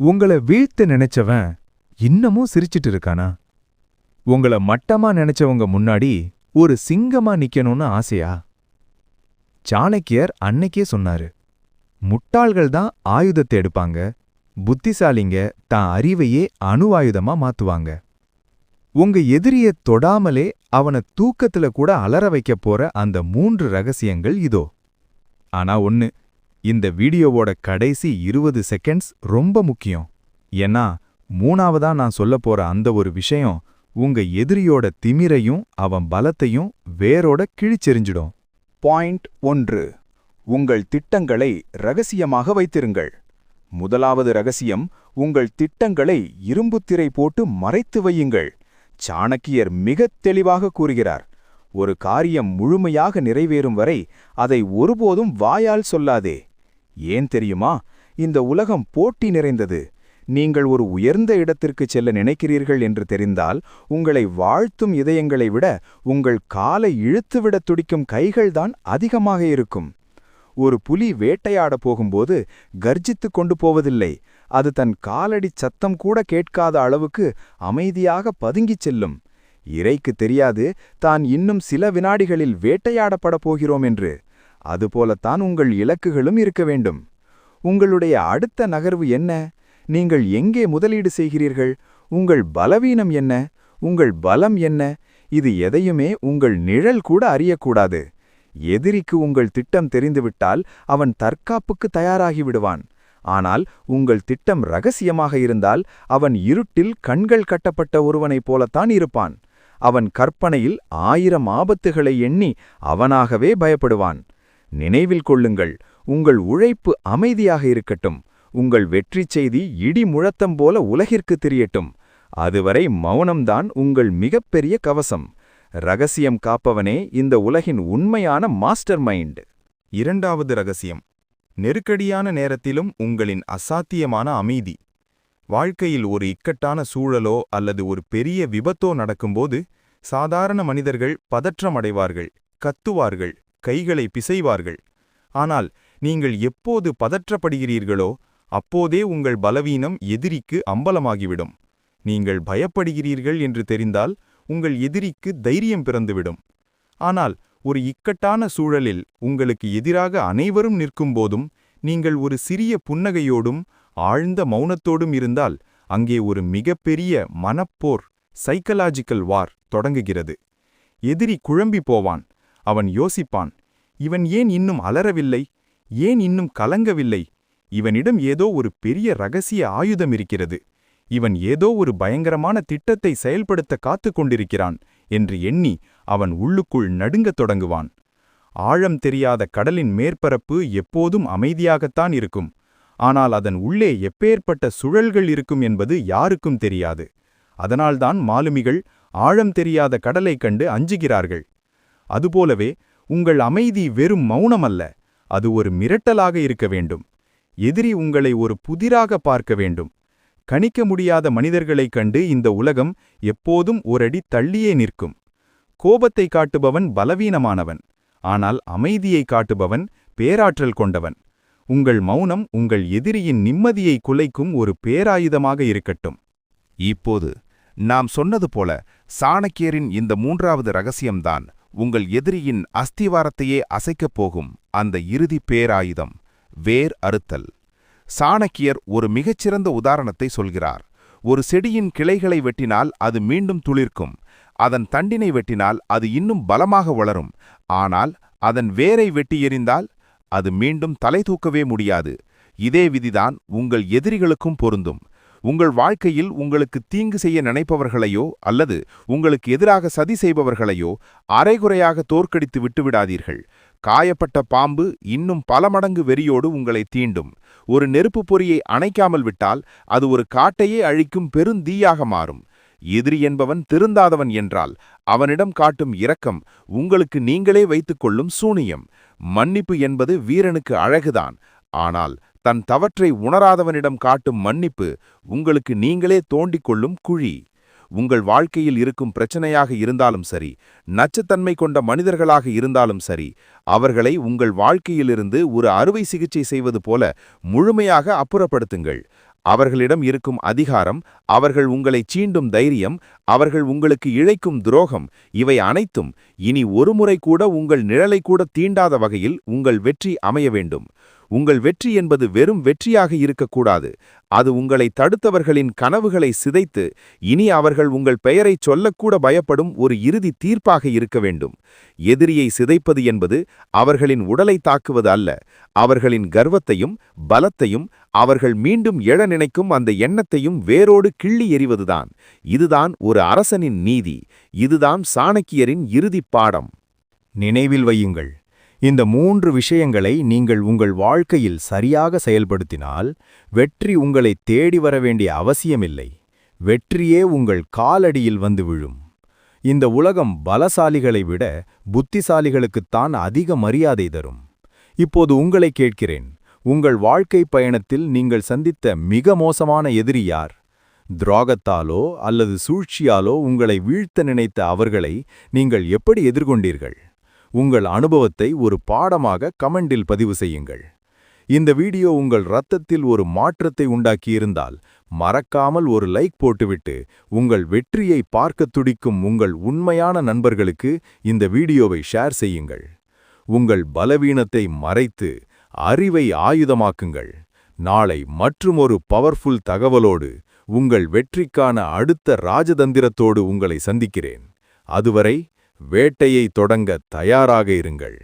உங்கள வீழ்த்த நினைச்சவன் இன்னமும் சிரிச்சிட்டு இருக்கானா? உங்கள மட்டமா நினைச்சவங்க முன்னாடி ஒரு சிங்கமா நிக்கணும்னு ஆசையா? சாணக்கியர் அன்னைக்கே சொன்னாரு முட்டாள்கள் தான் ஆயுதத்தை எடுப்பாங்க புத்திசாலிங்க தான் அறிவையே அணுவாயுதமா மாத்துவாங்க. உங்க எதிரிய தொடாமலே அவன தூக்கத்துல கூட அலற வைக்க போற அந்த மூன்று ரகசியங்கள் இதோ. ஆனா ஒன்னு இந்த வீடியோவோட கடைசி இருபது செகண்ட்ஸ் ரொம்ப முக்கியம். ஏன்னா மூணாவதா நான் சொல்லப் போற அந்த ஒரு விஷயம் உங்க எதிரியோட திமிரையும் அவன் பலத்தையும் வேரோட கிழிச்செறிஞ்சிடும். பாயிண்ட் ஒன்று. உங்கள் திட்டங்களை ரகசியமாக வைத்திருங்கள். முதலாவது ரகசியம் உங்கள் திட்டங்களை இரும்புத்திரை போட்டு மறைத்து வையுங்கள். சாணக்கியர் மிகத் தெளிவாக கூறுகிறார் ஒரு காரியம் முழுமையாக நிறைவேறும் வரை அதை ஒருபோதும் வாயால் சொல்லாதே. ஏன் தெரியுமா? இந்த உலகம் போட்டி நிறைந்தது. நீங்கள் ஒரு உயர்ந்த இடத்திற்கு செல்ல நினைக்கிறீர்கள் என்று தெரிந்தால் உங்களை வாழ்த்தும் இதயங்களை விட உங்கள் காலை இழுத்துவிடத் துடிக்கும் கைகள்தான் அதிகமாக இருக்கும். ஒரு புலி வேட்டையாட போகும்போது கர்ஜித்துக் கொண்டு போவதில்லை. அது தன் காலடிச் சத்தம் கூட கேட்காத அளவுக்கு அமைதியாக பதுங்கிச் செல்லும். இறைக்கு தெரியாது தான் இன்னும் சில வினாடிகளில் வேட்டையாடப்படப் போகிறோம் என்று. அதுபோலத்தான் உங்கள் இலக்குகளும் இருக்க வேண்டும். உங்களுடைய அடுத்த நகர்வு என்ன? நீங்கள் எங்கே முதலீடு செய்கிறீர்கள்? உங்கள் பலவீனம் என்ன? உங்கள் பலம் என்ன? இது எதையுமே உங்கள் நிழல் கூட அறியக்கூடாது. எதிரிக்கு உங்கள் திட்டம் தெரிந்துவிட்டால் அவன் தற்காப்புக்கு தயாராகிவிடுவான் ஆனால் உங்கள் திட்டம் ரகசியமாக இருந்தால் அவன் இருட்டில் கண்கள் கட்டப்பட்ட ஒருவனைப் போலத்தான் இருப்பான். அவன் கற்பனையில் ஆயிரம் ஆபத்துகளை எண்ணி அவனாகவே பயப்படுவான். நினைவில் கொள்ளுங்கள். உங்கள் உழைப்பு அமைதியாக இருக்கட்டும். உங்கள் வெற்றிச் செய்தி இடி முழத்தம் போல உலகிற்கு தெரியட்டும். அதுவரை மௌனம்தான் உங்கள் மிகப்பெரிய கவசம். ரகசியம் காப்பவனே இந்த உலகின் உண்மையான மாஸ்டர் மைண்ட். இரண்டாவது ரகசியம். நெருக்கடியான நேரத்திலும் உங்களின் அசாத்தியமான அமைதி. வாழ்க்கையில் ஒரு இக்கட்டான சூழலோ அல்லது ஒரு பெரிய விபத்தோ நடக்கும்போது சாதாரண மனிதர்கள் பதற்றமடைவார்கள் கத்துவார்கள். கைகளை பிசைவார்கள். ஆனால் நீங்கள் எப்போது பதற்றப்படுகிறீர்களோ அப்போதே உங்கள் பலவீனம் எதிரிக்கு அம்பலமாகிவிடும். நீங்கள் பயப்படுகிறீர்கள் என்று தெரிந்தால் உங்கள் எதிரிக்கு தைரியம் பிறந்துவிடும். ஆனால் ஒரு இக்கட்டான சூழலில் உங்களுக்கு எதிராக அனைவரும் நிற்கும்போதும் நீங்கள் ஒரு சிறிய புன்னகையோடும் ஆழ்ந்த மௌனத்தோடும் இருந்தால் அங்கே ஒரு மிகப்பெரிய மனப்போர் சைக்கலாஜிக்கல் வார் தொடங்குகிறது. எதிரி குழம்பி போவான். அவன் யோசிப்பான் இவன் ஏன் இன்னும் அலறவில்லை? ஏன் இன்னும் கலங்கவில்லை? இவனிடம் ஏதோ ஒரு பெரிய ரகசிய ஆயுதம் இருக்கிறது. இவன் ஏதோ ஒரு பயங்கரமான திட்டத்தை செயல்படுத்த காத்துக் கொண்டிருக்கிறான் என்று எண்ணி அவன் உள்ளுக்குள் நடுங்கத் தொடங்குவான். ஆழம் தெரியாத கடலின் மேற்பரப்பு எப்போதும் அமைதியாகத்தான் இருக்கும். ஆனால் அதன் உள்ளே எப்பேற்பட்ட சுழல்கள் இருக்கும் என்பது யாருக்கும் தெரியாது. அதனால்தான் மாலுமிகள் ஆழம் தெரியாத கடலைக் கண்டு அஞ்சுகிறார்கள். அதுபோலவே உங்கள் அமைதி வெறும் மௌனமல்ல அது ஒரு மிரட்டலாக இருக்க வேண்டும். எதிரி உங்களை ஒரு புதிராக பார்க்க வேண்டும். கணிக்க முடியாத மனிதர்களைக் கண்டு இந்த உலகம் எப்போதும் ஒரடி தள்ளியே நிற்கும். கோபத்தை காட்டுபவன் பலவீனமானவன் ஆனால் அமைதியை காட்டுபவன் பேராற்றல் கொண்டவன். உங்கள் மௌனம் உங்கள் எதிரியின் நிம்மதியை குலைக்கும் ஒரு பேராயுதமாக இருக்கட்டும். இப்போது நாம் சொன்னது போல சாணக்கியரின் இந்த மூன்றாவது ரகசியம்தான் உங்கள் எதிரியின் அஸ்திவாரத்தையே அசைக்கப் போகும் அந்த இறுதி பேராயுதம் வேர் அறுத்தல். சாணக்கியர் ஒரு மிகச்சிறந்த உதாரணத்தை சொல்கிறார். ஒரு செடியின் கிளைகளை வெட்டினால் அது மீண்டும் துளிர்க்கும். அதன் தண்டினை வெட்டினால் அது இன்னும் பலமாக வளரும். ஆனால் அதன் வேரை வெட்டி எறிந்தால் அது மீண்டும் தலை தூக்கவே முடியாது. இதே விதிதான் உங்கள் எதிரிகளுக்கும் பொருந்தும். உங்கள் வாழ்க்கையில் உங்களுக்கு தீங்கு செய்ய நினைப்பவர்களையோ அல்லது உங்களுக்கு எதிராக சதி செய்பவர்களையோ அரைகுறையாக தோற்கடித்து விட்டுவிடாதீர்கள். காயப்பட்ட பாம்பு இன்னும் பல மடங்கு வெறியோடு உங்களை தீண்டும். ஒரு நெருப்பு பொறியை அணைக்காமல் விட்டால் அது ஒரு காட்டையே அழிக்கும் பெருந்தீயாக மாறும். எதிரி என்பவன் திருந்தாதவன் என்றால் அவனிடம் காட்டும் இரக்கம் உங்களுக்கு நீங்களே வைத்துக் கொள்ளும் சூனியம். மன்னிப்பு என்பது வீரனுக்கு அழகுதான். ஆனால் தன் தவற்றை உணராதவனிடம் காட்டும் மன்னிப்பு உங்களுக்கு நீங்களே தோண்டிக் கொள்ளும் குழி. உங்கள் வாழ்க்கையில் இருக்கும் பிரச்சனையாக இருந்தாலும் சரி நச்சுத்தன்மை கொண்ட மனிதர்களாக இருந்தாலும் சரி அவர்களை உங்கள் வாழ்க்கையிலிருந்து ஒரு அறுவை சிகிச்சை செய்வது போல முழுமையாக அப்புறப்படுத்துங்கள். அவர்களிடம் இருக்கும் அதிகாரம் அவர்கள் உங்களை சீண்டும் தைரியம் அவர்கள் உங்களுக்கு இழைக்கும் துரோகம் இவை அனைத்தும் இனி ஒருமுறை கூட உங்கள் நிழலை கூட தீண்டாத வகையில் உங்கள் வெற்றி அமைய வேண்டும். உங்கள் வெற்றி என்பது வெறும் வெற்றியாக இருக்கக்கூடாது. அது உங்களை தடுத்தவர்களின் கனவுகளை சிதைத்து இனி அவர்கள் உங்கள் பெயரைச் சொல்லக்கூட பயப்படும் ஒரு இறுதி தீர்ப்பாக இருக்க வேண்டும். எதிரியை சிதைப்பது என்பது அவர்களின் உடலை தாக்குவது அல்ல அவர்களின் கர்வத்தையும் பலத்தையும் அவர்கள் மீண்டும் எழ நினைக்கும் அந்த எண்ணத்தையும் வேரோடு கிள்ளி எறிவதுதான். இதுதான் ஒரு அரசனின் நீதி இதுதான் சாணக்கியரின் இறுதிப் பாடம். நினைவில் வையுங்கள். இந்த மூன்று விஷயங்களை நீங்கள் உங்கள் வாழ்க்கையில் சரியாக செயல்படுத்தினால் வெற்றி உங்களை தேடி வர வேண்டிய அவசியமில்லை. வெற்றியே உங்கள் காலடியில் வந்து விழும். இந்த உலகம் பலசாலிகளை விட புத்திசாலிகளுக்குத்தான் அதிக மரியாதை தரும். இப்போது உங்களை கேட்கிறேன். உங்கள் வாழ்க்கை பயணத்தில் நீங்கள் சந்தித்த மிக மோசமான எதிரி யார்? துரோகத்தாலோ அல்லது சூழ்ச்சியாலோ உங்களை வீழ்த்த நினைத்த அவர்களை நீங்கள் எப்படி எதிர்கொண்டீர்கள்? உங்கள் அனுபவத்தை ஒரு பாடமாக கமெண்டில் பதிவு செய்யுங்கள். இந்த வீடியோ உங்கள் ரத்தத்தில் ஒரு மாற்றத்தை உண்டாக்கியிருந்தால் மறக்காமல் ஒரு லைக் போட்டுவிட்டு உங்கள் வெற்றியை பார்க்கத் துடிக்கும் உங்கள் உண்மையான நண்பர்களுக்கு இந்த வீடியோவை ஷேர் செய்யுங்கள். உங்கள் பலவீனத்தை மறைத்து அறிவை ஆயுதமாக்குங்கள். நாளை மற்றுமொரு பவர்ஃபுல் தகவலோடு உங்கள் வெற்றிக்கான அடுத்த ராஜதந்திரத்தோடு உங்களை சந்திக்கிறேன். அதுவரை வேட்டையை தொடங்க தயாராக இருங்கள்.